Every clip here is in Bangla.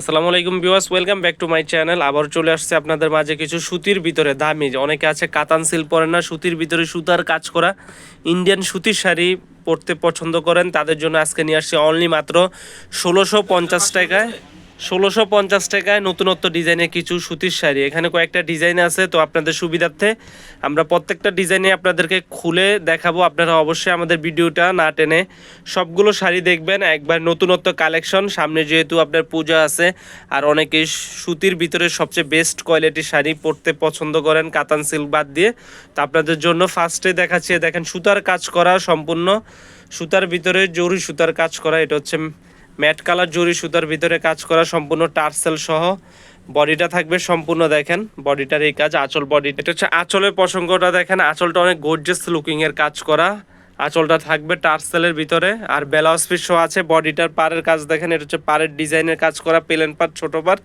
আসসালামু আলাইকুম viewers, welcome back to my channel. আবার চলে আসছে আপনাদের মাঝে কিছু সুতির ভিতরে। দামি, অনেকে আছে কাতান সিল পরেন না, সুতির ভিতরে সুতার কাজ করা। ইন্ডিয়ান সুতির শাড়ি পরতে পছন্দ করেন, তাদের জন্য আজকে নিয়ে আসছি অনলি মাত্র ষোলোশো পঞ্চাশ টাকায়। ষোলোশো পঞ্চাশ টাকায় নতুনত্ব ডিজাইনের কিছু সুতির শাড়ি। এখানে কয়েকটা ডিজাইন আছে, তো আপনাদের সুবিধার্থে আমরা প্রত্যেকটা ডিজাইনে আপনাদেরকে খুলে দেখাবো। আপনারা অবশ্যই আমাদের ভিডিওটা না টেনে সবগুলো শাড়ি দেখবেন। একবার নতুনত্ব কালেকশন, সামনে যেহেতু আপনার পূজা আছে, আর অনেকে সুতির ভিতরে সবচেয়ে বেস্ট কোয়ালিটির শাড়ি পরতে পছন্দ করেন, কাতান সিল্ক বাদ দিয়ে। তো আপনাদের জন্য ফার্স্টে দেখাচ্ছি, দেখেন সুতার কাজ করা সম্পূর্ণ। সুতার ভিতরে জরি সুতার কাজ করা, এটা হচ্ছে ম্যাট কালার, জরি সুতার ভিতরে কাজ করা সম্পূর্ণ টার্সেল সহ। বডিটা থাকবে সম্পূর্ণ দেখেন, বডিটার এই কাজ, আঁচল বডি। এটা হচ্ছে আঁচলের প্রসঙ্গটা দেখেন, আঁচলটা অনেক গোর্জেস লুকিং এর কাজ করা। আঁচলটা থাকবে টার্সেলের ভিতরে, আর ব্লাউজ পিস সহ আছে, বডিটার পাড়ের কাজ দেখেন, এটা হচ্ছে পাড়ের ডিজাইনের কাজ করা প্লেন পার ছোট পার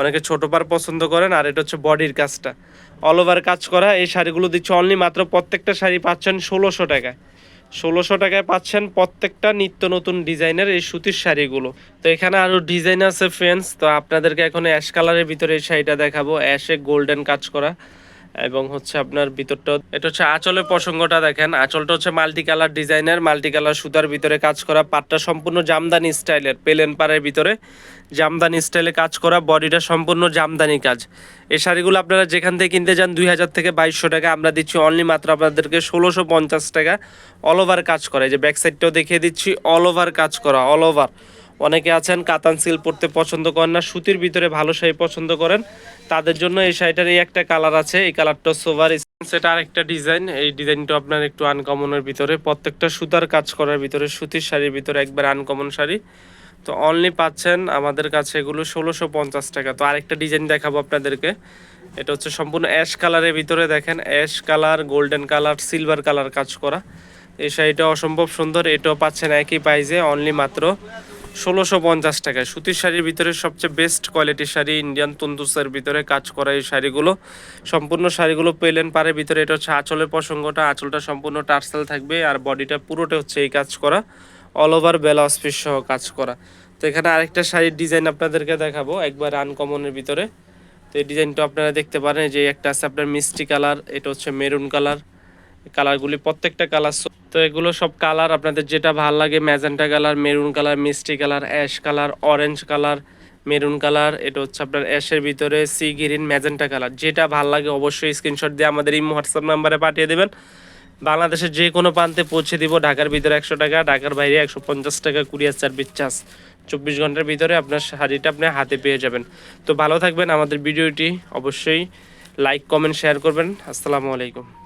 অনেকে ছোট পার পছন্দ করেন, আর এটা হচ্ছে বডির কাজটা। অল ওভার কাজ করা, এই শাড়িগুলো দিচ্ছে অনলি মাত্র প্রত্যেকটা শাড়ি পাচ্ছেন ষোলোশো টাকায়। ষোলোশো টাকায় পাচ্ছেন প্রত্যেকটা নিত্য নতুন ডিজাইনের এই সুতির শাড়িগুলো। তো এখানে আরও ডিজাইন আছে ফ্রেন্ডস তো আপনাদেরকে এখন অ্যাশ কালারের ভিতরে এই শাড়িটা দেখাবো। অ্যাশে গোল্ডেন কাজ করা। এবং হচ্ছে আপনার ভিতরটা এটা হচ্ছে আঁচলের প্রসঙ্গটা দেখেন। আঁচলটা হচ্ছে মাল্টি কালার ডিজাইনের মাল্টি কালার সুতার ভিতরে কাজ করা, পাটটা সম্পূর্ণ জামদানি স্টাইলের, পেলেন পাড়ের ভিতরে। জামদানি স্টাইলে কাজ করা, বডিটা সম্পূর্ণ জামদানি কাজ। এই শাড়িগুলো আপনারা যেখান থেকে কিনতে যান দুই হাজার থেকে বাইশশো টাকা, আমরা দিচ্ছি অনলি মাত্র আপনাদেরকে ষোলোশো পঞ্চাশ টাকা। অল ওভার কাজ করা, এই যে ব্যাক সাইডটাও দেখিয়ে দিচ্ছি অল ওভার কাজ করা অল ওভার অনেকে আছেন কাতান সিল পরতে পছন্দ করেন না, সুতির ভিতরে ভালো শাড়ি পছন্দ করেন। তাদের জন্য এই শাড়িটার এই একটা কালার আছে, এই কালারটা সোভার সেটা আরেকটা ডিজাইন এই ডিজাইনটা আপনার একটু আনকমনের ভিতরে। প্রত্যেকটা সুতার কাজ করার ভিতরে, সুতির শাড়ির ভিতরে একবার আনকমন শাড়ি। তো অনলি পাচ্ছেন আমাদের কাছে এগুলো ষোলোশো পঞ্চাশ টাকা। তো আরেকটা ডিজাইন দেখাবো আপনাদেরকে। এটা হচ্ছে সম্পূর্ণ অ্যাশ কালারের ভিতরে দেখেন ash colour golden colour silver colour কাজ করা। এই শাড়িটা অসম্ভব সুন্দর, এটাও পাচ্ছেন একই প্রাইজে অনলি মাত্র ষোলোশো পঞ্চাশ টাকায়। সুতির শাড়ির ভিতরে সবচেয়ে বেস্ট কোয়ালিটির শাড়ি ইন্ডিয়ান তন্দুসের ভিতরে কাজ করা এই শাড়িগুলো। সম্পূর্ণ শাড়িগুলো পেলেন পারে ভিতরে এটা হচ্ছে আঁচলের প্রসঙ্গটা, আঁচলটা সম্পূর্ণ টার্সেল থাকবে আর বডিটা পুরোটা হচ্ছে এই কাজ করা অল ওভার ব্লাউজ পিস সহ কাজ করা। তো এখানে আরেকটা শাড়ির ডিজাইন আপনাদেরকে দেখাবো, একবার আনকমনের ভিতরে। তো এই ডিজাইনটা আপনারা দেখতে পারেন যে একটা আছে আপনার মিষ্টি কালার, এটা হচ্ছে মেরুন কালার। কালারগুলি প্রত্যেকটা কালার তো এগুলো সব কালার আপনাদের যেটা ভালো লাগে ম্যাজেন্টা কালার মেরুন কালার মিষ্টি colour ash colour orange colour maroon colour এটা হচ্ছে আপনার অ্যাশের ভিতরে সি গ্রিন ম্যাজেন্টা কালার যেটা ভালো লাগে অবশ্যই স্ক্রিনশট দিয়ে আমাদের এই হোয়াটসঅ্যাপ নাম্বারে পাঠিয়ে দেবেন। বাংলাদেশের যে কোনো প্রান্তে পৌঁছে দিব ঢাকার ভিতরে একশো টাকা, ঢাকার বাইরে একশো পঞ্চাশ টাকা কুরিয়ার সার্ভিস চার্জ চব্বিশ ঘণ্টার ভিতরে আপনার শাড়িটা আপনি হাতে পেয়ে যাবেন। তো ভালো থাকবেন, আমাদের ভিডিওটি অবশ্যই লাইক কমেন্ট শেয়ার করবেন। আসসালামু আলাইকুম।